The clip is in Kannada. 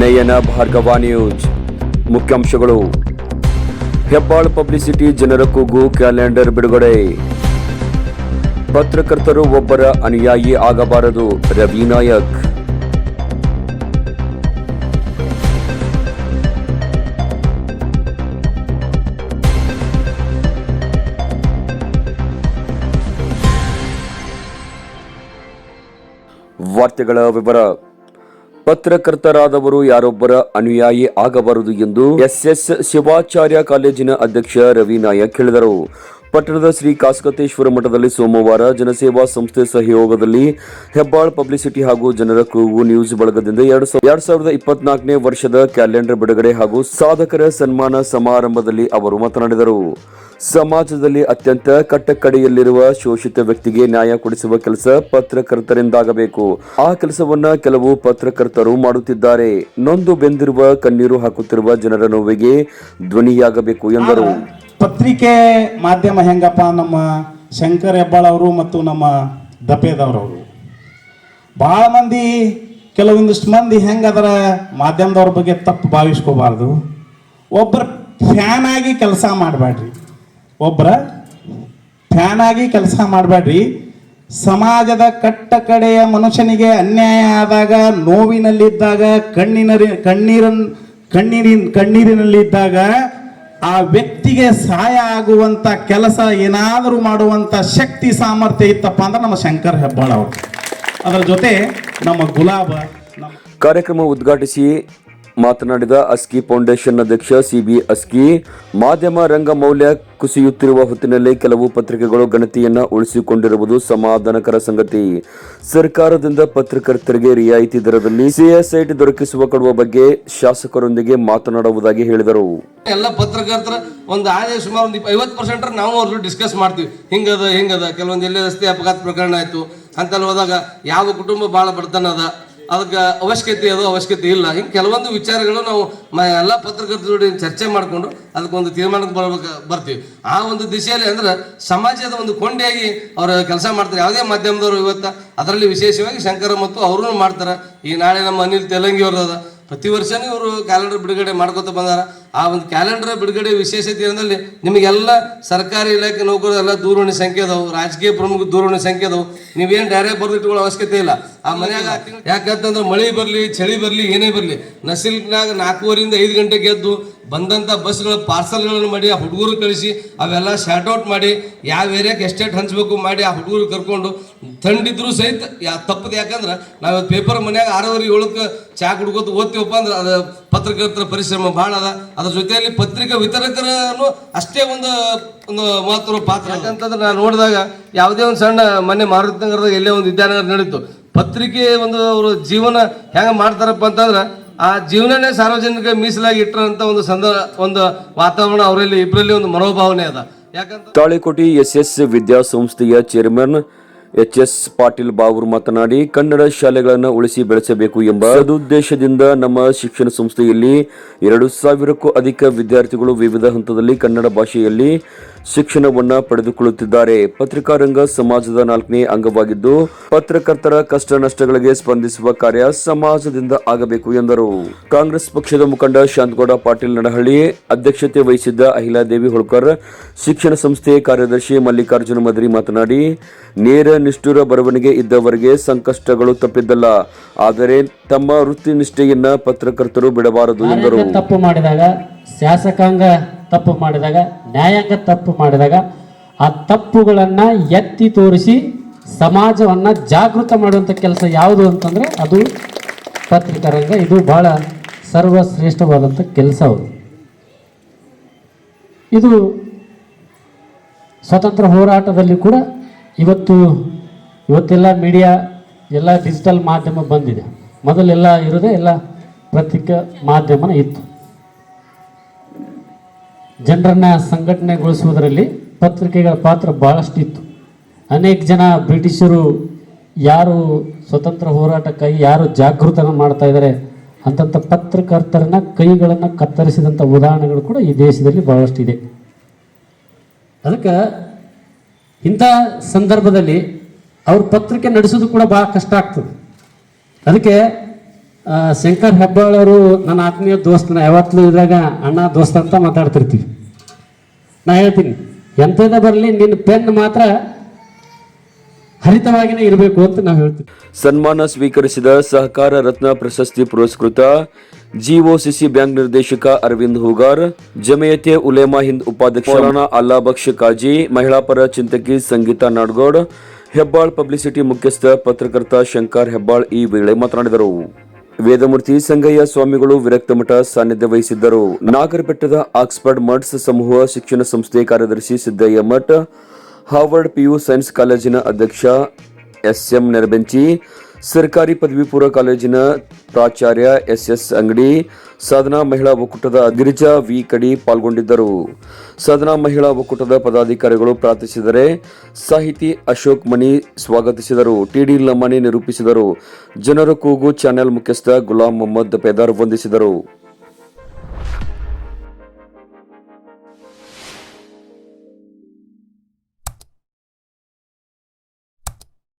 ನಯನ ಭಾರ್ಗವ ನ್ಯೂಸ್. ಮುಖ್ಯಾಂಶಗಳು. ಹೆಬ್ಬಾಳ್ ಪಬ್ಲಿಸಿಟಿ ಜನರ ಕೂಗು ಕ್ಯಾಲೆಂಡರ್ ಬಿಡುಗಡೆ. ಪತ್ರಕರ್ತರು ಒಬ್ಬರ ಅನುಯಾಯಿ ಆಗಬಾರದು, ರವಿ ನಾಯಕ್. ವಾರ್ತೆಗಳ ವಿವರ. ಪತ್ರಕರ್ತರಾದವರು ಯಾರೊಬ್ಬರ ಅನುಯಾಯಿ ಆಗಬಾರದು ಎಂದು ಎಸ್ಎಸ್ ಶಿವಾಚಾರ್ಯ ಕಾಲೇಜಿನ ಅಧ್ಯಕ್ಷ ರವಿ ನಾಯಕ್ ಹೇಳಿದರು. ಪಟ್ಟಣದ ಶ್ರೀ ಕಾಸ್ಕತೇಶ್ವರ ಮಠದಲ್ಲಿ ಸೋಮವಾರ ಜನಸೇವಾ ಸಂಸ್ಥೆ ಸಹಯೋಗದಲ್ಲಿ ಹೆಬ್ಬಾಳ್ ಪಬ್ಲಿಸಿಟಿ ಹಾಗೂ ಜನರ ಕೂಗು ನ್ಯೂಸ್ ಬಳಗದಿಂದ ಎರಡ್ ಸಾವಿರ- ಎರಡ್ ಸಾವಿರದ ಇಪ್ಪತ್ನಾಲ್ಕನೇ ವರ್ಷದ ಕ್ಯಾಲೆಂಡರ್ ಬಿಡುಗಡೆ ಹಾಗೂ ಸಾಧಕರ ಸನ್ಮಾನ ಸಮಾರಂಭದಲ್ಲಿ ಅವರು ಮಾತನಾಡಿದರು. ಸಮಾಜದಲ್ಲಿ ಅತ್ಯಂತ ಕಟ್ಟಕಡೆಯಲ್ಲಿರುವ ಶೋಷಿತ ವ್ಯಕ್ತಿಗೆ ನ್ಯಾಯ ಕೊಡಿಸುವ ಕೆಲಸ ಪತ್ರಕರ್ತರಿಂದಾಗಬೇಕು. ಆ ಕೆಲಸವನ್ನ ಕೆಲವು ಪತ್ರಕರ್ತರು ಮಾಡುತ್ತಿದ್ದಾರೆ. ನೊಂದು ಬೆಂದಿರುವ ಕಣ್ಣೀರು ಹಾಕುತ್ತಿರುವ ಜನರ ನೋವಿಗೆ ಧ್ವನಿಯಾಗಬೇಕು ಎಂದರು. ಪತ್ರಿಕೆ ಮಾಧ್ಯಮ ಹೆಂಗಪ್ಪ? ನಮ್ಮ ಶಂಕರ್ ಹೆಬ್ಬಾಳ್ ಅವರು ಮತ್ತು ನಮ್ಮ ದಪೇದವ್ರವರು ಭಾಳ ಮಂದಿ, ಕೆಲವೊಂದಿಷ್ಟು ಮಂದಿ ಹೆಂಗದರ ಮಾಧ್ಯಮದವ್ರ ಬಗ್ಗೆ ತಪ್ಪು ಭಾವಿಸ್ಕೋಬಾರ್ದು. ಒಬ್ಬರು ಫ್ಯಾನ್ ಆಗಿ ಕೆಲಸ ಮಾಡಬೇಡ್ರಿ ಒಬ್ಬರ ಫ್ಯಾನ್ ಆಗಿ ಕೆಲಸ ಮಾಡಬೇಡ್ರಿ. ಸಮಾಜದ ಕಟ್ಟ ಕಡೆಯ ಮನುಷ್ಯನಿಗೆ ಅನ್ಯಾಯ ಆದಾಗ, ನೋವಿನಲ್ಲಿದ್ದಾಗ ಕಣ್ಣಿನ ಕಣ್ಣೀರನ್, ಕಣ್ಣೀರಿನ, ಕಣ್ಣೀರಿನಲ್ಲಿದ್ದಾಗ ಆ ವ್ಯಕ್ತಿಗೆ ಸಹಾಯ ಆಗುವಂತ ಕೆಲಸ ಏನಾದರೂ ಮಾಡುವಂತ ಶಕ್ತಿ, ಸಾಮರ್ಥ್ಯ ಇತ್ತಪ್ಪ ಅಂದ್ರೆ ನಮ್ಮ ಶಂಕರ್ ಹೆಬ್ಬಾಳ್ ಅವರು. ಅದರ ಜೊತೆ ನಮ್ಮ ಗುಲಾಬ ಕಾರ್ಯಕ್ರಮ ಉದ್ಘಾಟಿಸಿ ಮಾತನಾಡಿದ ಅಸ್ಕಿ ಫೌಂಡೇಶನ್ ಅಧ್ಯಕ್ಷ ಸಿಬಿ ಅಸ್ಕಿ, ಮಾಧ್ಯಮ ರಂಗ ಮೌಲ್ಯ ಕುಸಿಯುತ್ತಿರುವ ಹೊತ್ತಿನಲ್ಲಿ ಕೆಲವು ಪತ್ರಿಕೆಗಳು ಗಣತಿಯನ್ನು ಉಳಿಸಿಕೊಂಡಿರುವುದು ಸಮಾಧಾನಕರ ಸಂಗತಿ. ಸರ್ಕಾರದಿಂದ ಪತ್ರಕರ್ತರಿಗೆ ರಿಯಾಯಿತಿ ದರದಲ್ಲಿ ಸಿಎಸ್ಐಟಿ ದೊರಕಿಸುವ ಕೊಡುವ ಬಗ್ಗೆ ಶಾಸಕರೊಂದಿಗೆ ಮಾತನಾಡುವುದಾಗಿ ಹೇಳಿದರು. ಎಲ್ಲ ಪತ್ರಕರ್ತರ ಒಂದು ಆದಾಯ ಸುಮಾರು ಒಂದು ಐವತ್ತು ಪರ್ಸೆಂಟ್ ನಾವು ಅವ್ರು ಡಿಸ್ಕಸ್ ಮಾಡ್ತೀವಿ. ಹಿಂಗದ ಹಿಂಗದ. ಕೆಲವೊಂದು ಎಲ್ಲೇ ರಸ್ತೆ ಅಪಘಾತ ಪ್ರಕರಣ ಆಯಿತು. ಅಂತೆಲ್ಲ ಹೋದಾಗ ಯಾವ ಕುಟುಂಬ ಭಾಳ ಬಡತನ ಅದ? ಅದಕ್ಕೆ ಅವಶ್ಯಕತೆ ಅದು, ಅವಶ್ಯಕತೆ ಇಲ್ಲ. ಹಿಂಗೆ ಕೆಲವೊಂದು ವಿಚಾರಗಳು ನಾವು ಮ, ಎಲ್ಲ ಪತ್ರಕರ್ತರ ಜೋಡಿ ಚರ್ಚೆ ಮಾಡಿಕೊಂಡು ಅದಕ್ಕೊಂದು ತೀರ್ಮಾನಕ್ಕೆ ಬರ್ಬೇಕು, ಬರ್ತೀವಿ. ಆ ಒಂದು ದಿಶೆಯಲ್ಲಿ ಅಂದ್ರೆ ಸಮಾಜದ ಒಂದು ಕೊಂಡಿಯಾಗಿ ಅವರು ಕೆಲಸ ಮಾಡ್ತಾರೆ. ಯಾವುದೇ ಮಾಧ್ಯಮದವರು ಇವತ್ತು ಅದರಲ್ಲಿ ವಿಶೇಷವಾಗಿ ಶಂಕರ ಮತ್ತು ಅವರು ಮಾಡ್ತಾರೆ. ಈ ನಾಳೆ ನಮ್ಮ ಅನಿಲ್ ತೆಲಂಗಿ ಅವ್ರದ ಪ್ರತಿ ವರ್ಷನೂ ಇವರು ಕ್ಯಾಲೆಂಡರ್ ಬಿಡುಗಡೆ ಮಾಡ್ಕೊತ ಬಂದಾರ. ಆ ಒಂದು ಕ್ಯಾಲೆಂಡರ್ ಬಿಡುಗಡೆ ವಿಶೇಷತೆ ಏನಂದ್ರೆ ನಿಮಗೆಲ್ಲ ಸರ್ಕಾರಿ ಇಲಾಖೆ ನೌಕರರು ಎಲ್ಲ ದೂರವಾಣಿ ಸಂಖ್ಯೆ ಅದಾವು, ರಾಜಕೀಯ ಪ್ರಮುಖ ದೂರವಾಣಿ ಸಂಖ್ಯೆ ಅದಾವು. ನೀವೇನು ಡೈರೆಕ್ಟ್ ಬರೆದಿಟ್ಕೊಳ್ಳೋ ಅವಶ್ಯಕತೆ ಇಲ್ಲ. ಆ ಮನೆಯಾಗ ಯಾಕಂತಂದ್ರೆ ಮಳೆ ಬರಲಿ, ಚಳಿ ಬರಲಿ, ಏನೇ ಬರಲಿ, ನಸಿಲ್ನಾಗ ನಾಲ್ಕೂವರೆಯಿಂದ ಐದು ಗಂಟೆಗೆ ಎದ್ದು ಬಂದಂಥ ಬಸ್ಗಳ ಪಾರ್ಸಲ್ಗಳನ್ನು ಮಾಡಿ, ಆ ಹುಡುಗರು ಕಳಿಸಿ, ಅವೆಲ್ಲ ಶಾರ್ಟ್ ಔಟ್ ಮಾಡಿ, ಯಾವ ಏರಿಯಾಕ್ಕೆ ಎಸ್ಟೇಟ್ ಹಂಚಬೇಕು ಮಾಡಿ ಆ ಹುಡುಗರು ಕರ್ಕೊಂಡು, ತಂಡಿದ್ರು ಸಹಿತ, ಯಾ ತಪ್ಪದು ಯಾಕಂದ್ರೆ ನಾವು ಪೇಪರ್ ಮನ್ಯಾಗ ಆರೂವರೆ ಏಳಕ್ಕೆ ಚಾಕ್ ಕುಡ್ಕೋತ ಓದ್ತೀವಪ್ಪ ಅಂದ್ರೆ ಅದು ಪತ್ರಕರ್ತರ ಪರಿಶ್ರಮ ಭಾಳ ಅದ. ಅದ್ರ ಜೊತೆಯಲ್ಲಿ ಪತ್ರಿಕಾ ವಿತರಕರನು ಅಷ್ಟೇ ಒಂದು ಒಂದು ಮಹತ್ವ ಪಾತ್ರ. ಯಾಕಂತಂದ್ರೆ ನಾನು ನೋಡಿದಾಗ ಯಾವುದೇ ಒಂದು ಸಣ್ಣ ಮೊನ್ನೆ ಮಾರುತಿ ನಗರದಾಗ ಎಲ್ಲೇ ಒಂದು ವಿದ್ಯಾನಗರ ನಡೀತು. ಪತ್ರಿಕೆ ಒಂದು ಅವರು ಜೀವನ ಹೆಂಗೆ ಮಾಡ್ತಾರಪ್ಪ ಅಂತಂದ್ರೆ ಆ ಜೀವನನೇ ಸಾರ್ವಜನಿಕ ಮೀಸಲಾಗಿ ಇಟ್ಟರಂತ ಒಂದು ಸಂದ ಒಂದು ವಾತಾವರಣ ಅವರಲ್ಲಿ ಇಬ್ಬರಲ್ಲಿ ಒಂದು ಮನೋಭಾವನೆ ಅದ. ಯಾಕಂತ ತಾಳಿಕೋಟಿ ಎಸ್ ವಿದ್ಯಾಸಂಸ್ಥೆಯ chairman H S Patil Bavoor ಮಾತನಾಡಿ, ಕನ್ನಡ ಶಾಲೆಗಳನ್ನು ಉಳಿಸಿ ಬೆಳೆಸಬೇಕು ಎಂಬ ಸದುದ್ದೇಶದಿಂದ ನಮ್ಮ ಶಿಕ್ಷಣ ಸಂಸ್ಥೆಯಲ್ಲಿ ಎರಡು ಸಾವಿರಕ್ಕೂ ಅಧಿಕ ವಿದ್ಯಾರ್ಥಿಗಳು ವಿವಿಧ ಹಂತದಲ್ಲಿ ಕನ್ನಡ ಭಾಷೆಯಲ್ಲಿ ಶಿಕ್ಷಣವನ್ನ ಪಡೆದುಕೊಳ್ಳುತ್ತಿದ್ದಾರೆ. ಪತ್ರಿಕಾ ರಂಗ ಸಮಾಜದ ನಾಲ್ಕನೇ ಅಂಗವಾಗಿದ್ದು, ಪತ್ರಕರ್ತರ ಕಷ್ಟ ನಷ್ಟಗಳಿಗೆ ಸ್ಪಂದಿಸುವ ಕಾರ್ಯ ಸಮಾಜದಿಂದ ಆಗಬೇಕು ಎಂದರು. ಕಾಂಗ್ರೆಸ್ ಪಕ್ಷದ ಮುಖಂಡ ಶಾಂತಗೌಡ ಪಾಟೀಲ್ ನಡಹಳ್ಳಿ, ಅಧ್ಯಕ್ಷತೆ ವಹಿಸಿದ್ದ ಅಹಿಲಾದೇವಿ ಹೋಳ್ಕರ್, ಶಿಕ್ಷಣ ಸಂಸ್ಥೆ ಕಾರ್ಯದರ್ಶಿ ಮಲ್ಲಿಕಾರ್ಜುನ ಮದ್ರಿ ಮಾತನಾಡಿ, ನೇರ ನಿಷ್ಠುರ ಬರವಣಿಗೆ ಇದ್ದವರಿಗೆ ಸಂಕಷ್ಟಗಳು ತಪ್ಪಿದ್ದಲ್ಲ. ಆದರೆ ತಮ್ಮ ವೃತ್ತಿ ನಿಷ್ಠೆಯನ್ನ ಪತ್ರಕರ್ತರು ಬಿಡಬಾರದು ಎಂದರು. ತಪ್ಪು ಮಾಡಿದಾಗ ಶಾಸಕಾಂಗ ತಪ್ಪು ಮಾಡಿದಾಗ, ನ್ಯಾಯಾಂಗ ತಪ್ಪು ಮಾಡಿದಾಗ, ಆ ತಪ್ಪುಗಳನ್ನು ಎತ್ತಿ ತೋರಿಸಿ ಸಮಾಜವನ್ನ ಜಾಗೃತ ಮಾಡುವಂಥ ಕೆಲಸ ಯಾವುದು ಅಂತಂದ್ರೆ ಅದು ಪತ್ರಿಕಾರಂಗ ಇದು ಬಹಳ ಸರ್ವಶ್ರೇಷ್ಠವಾದಂಥ ಕೆಲಸ ಅವರು ಇದು ಸ್ವತಂತ್ರ ಹೋರಾಟದಲ್ಲಿ ಕೂಡ ಇವತ್ತು ಇವತ್ತೆಲ್ಲ ಮೀಡಿಯಾ, ಎಲ್ಲ ಡಿಜಿಟಲ್ ಮಾಧ್ಯಮ ಬಂದಿದೆ. ಮೊದಲೆಲ್ಲ ಇರೋದೇ ಎಲ್ಲ ಪತ್ರಿಕಾ ಮಾಧ್ಯಮನ ಇತ್ತು. ಜನರನ್ನ ಸಂಘಟನೆಗೊಳಿಸುವುದರಲ್ಲಿ ಪತ್ರಿಕೆಗಳ ಪಾತ್ರ ಭಾಳಷ್ಟಿತ್ತು ಅನೇಕ ಜನ ಬ್ರಿಟಿಷರು ಯಾರು ಸ್ವತಂತ್ರ ಹೋರಾಟಕ್ಕಾಗಿ, ಯಾರು ಜಾಗೃತನ ಮಾಡ್ತಾ ಇದ್ದಾರೆ ಅಂತಂಥ ಪತ್ರಕರ್ತರನ್ನ ಕೈಗಳನ್ನು ಕತ್ತರಿಸಿದಂಥ ಉದಾಹರಣೆಗಳು ಕೂಡ ಈ ದೇಶದಲ್ಲಿ ಬಹಳಷ್ಟು ಇದೆ ಅದಕ್ಕೆ ಇಂಥ ಸಂದರ್ಭದಲ್ಲಿ ಅವ್ರ ಪತ್ರಿಕೆ ನಡೆಸೋದು ಕೂಡ ಭಾಳ ಕಷ್ಟ ಆಗ್ತದೆ. ಅದಕ್ಕೆ ಶಂಕರ್ ಹೆಬ್ಬಾಳ್ ಅವರು ನನ್ನ ಆತ್ಮೀಯ ದೋಸ್ತನ ಯಾವತ್ತೂ ಇದ್ದಾಗ ಅಣ್ಣ ದೋಸ್ತ ಅಂತ ಮಾತಾಡ್ತಿರ್ತೀವಿ. ನಾ ಹೇಳ್ತೀನಿ ಎಂಥದ ಬರಲಿ ನಿನ್ನ ಪೆನ್ ಮಾತ್ರ ಹರಿತವಾಗಿನೇ ಇರಬೇಕು ಅಂತ ನಾವು ಹೇಳ್ತೀವಿ ಸನ್ಮಾನ ಸ್ವೀಕರಿಸಿದ ಸಹಕಾರ ರತ್ನ ಪ್ರಶಸ್ತಿ ಪುರಸ್ಕೃತ ಜಿಒಸಿಸಿ ಬ್ಯಾಂಕ್ ನಿರ್ದೇಶಕ ಅರವಿಂದ್ ಹೂಗಾರ್ ಜಮಯತೆ ಉಲೇಮಾ ಹಿಂದ್ ಉಪಾಧ್ಯಕ್ಷ ಅಲ್ಲಾ ಬಕ್ಷ ಕಾಜಿ ಮಹಿಳಾ ಪರ ಚಿಂತಕಿ ಸಂಗೀತಾ ನಾಡ್ಗೋಡ್ ಹೆಬ್ಬಾಳ್ ಪಬ್ಲಿಸಿಟಿ ಮುಖ್ಯಸ್ಥ ಪತ್ರಕರ್ತ ಶಂಕರ್ ಹೆಬ್ಬಾಳ್ ಈ ವೇಳೆ ಮಾತನಾಡಿದರು. ವೇದಮೂರ್ತಿ ಸಂಗಯ್ಯ ಸ್ವಾಮಿಗಳು ವಿರಕ್ತ ಮಠ ಸಾನ್ನಿಧ್ಯ ವಹಿಸಿದ್ದರು. ನಾಗರಬೆಟ್ಟದ ಆಕ್ಸ್ಫರ್ಡ್ ಮಠ್ಸ್ ಸಮೂಹ ಶಿಕ್ಷಣ ಸಂಸ್ಥೆ ಕಾರ್ಯದರ್ಶಿ ಸಿದ್ದಯ್ಯ ಮಠ, ಹಾರ್ವರ್ಡ್ ಪಿಯು ಸೈನ್ಸ್ ಕಾಲೇಜಿನ ಅಧ್ಯಕ್ಷ ಎಸ್ ಎಂ ನೆರಬೆಂಚಿ ಸರ್ಕಾರಿ ಪದವಿ ಪೂರ್ವ ಕಾಲೇಜಿನ ಪ್ರಾಚಾರ್ಯ ಎಸ್ ಎಸ್ ಅಂಗಡಿ ಸಾಧನಾ ಮಹಿಳಾ ಒಕ್ಕೂಟದ ಗಿರಿಜಾ ವಿ ಕಡಿ ಪಾಲ್ಗೊಂಡಿದ್ದರು. ಸಾಧನಾ ಮಹಿಳಾ ಒಕ್ಕೂಟದ ಪದಾಧಿಕಾರಿಗಳು ಪ್ರಾರ್ಥಿಸಿದರೆ ಸಾಹಿತಿ ಅಶೋಕ್ ಮಣಿ ಸ್ವಾಗತಿಸಿದರು. ಟಿಡಿ ಲಮಾನಿ ನಿರೂಪಿಸಿದರು. ಜನರ ಕೂಗು ಚಾನೆಲ್ ಮುಖ್ಯಸ್ಥ ಗುಲಾಂ ಮೊಹಮ್ಮದ್ ಪೇದಾರ್ ವಂದಿಸಿದರು.